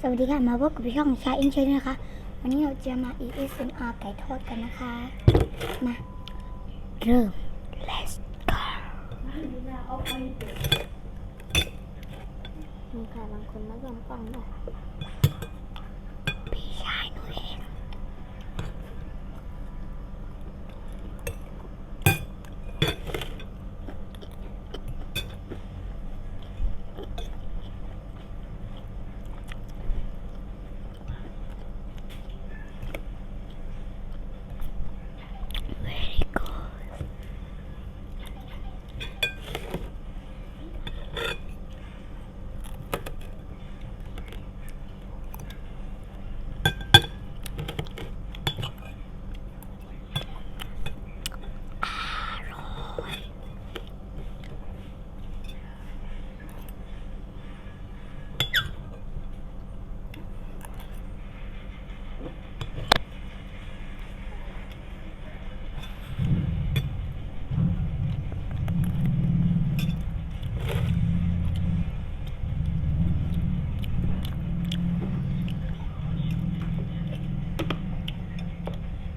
สวัสดีค่ะ มาพบกับช่องชาอินเชนนะคะ วันนี้เราจะมา ASMR ไก่ทอดกันนะคะ มา เริ่ม let's go มีใครบางคนมายอมฟังด้วย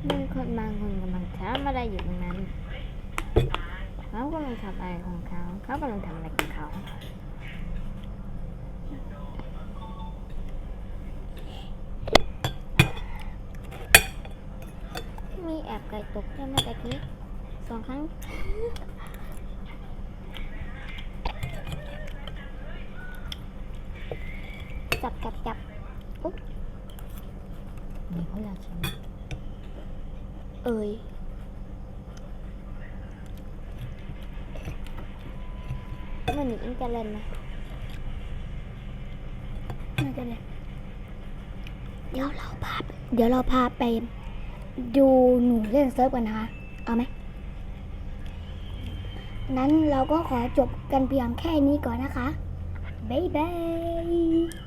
มีคนบางคนกำลังทำอะไรอยู่ตรงนั้น เขากำลังทำอะไรของเขา เขากำลังทำอะไรของเขามีแอบไก่ตกได้เมื่อตะกี้สองครั้งจับจับจับอุ๊บนี่เขาอยากชิม เอ่ยมันอิงจะเล่นนะน่าจะเลยเดี๋ยวเราพาเดี๋ยวเราพาไปดูหนูเล่นเซิร์ฟกันนะคะ เอาไหม นั้นเราก็ขอจบกันเพียงแค่นี้ก่อนนะคะ บ๊ายบาย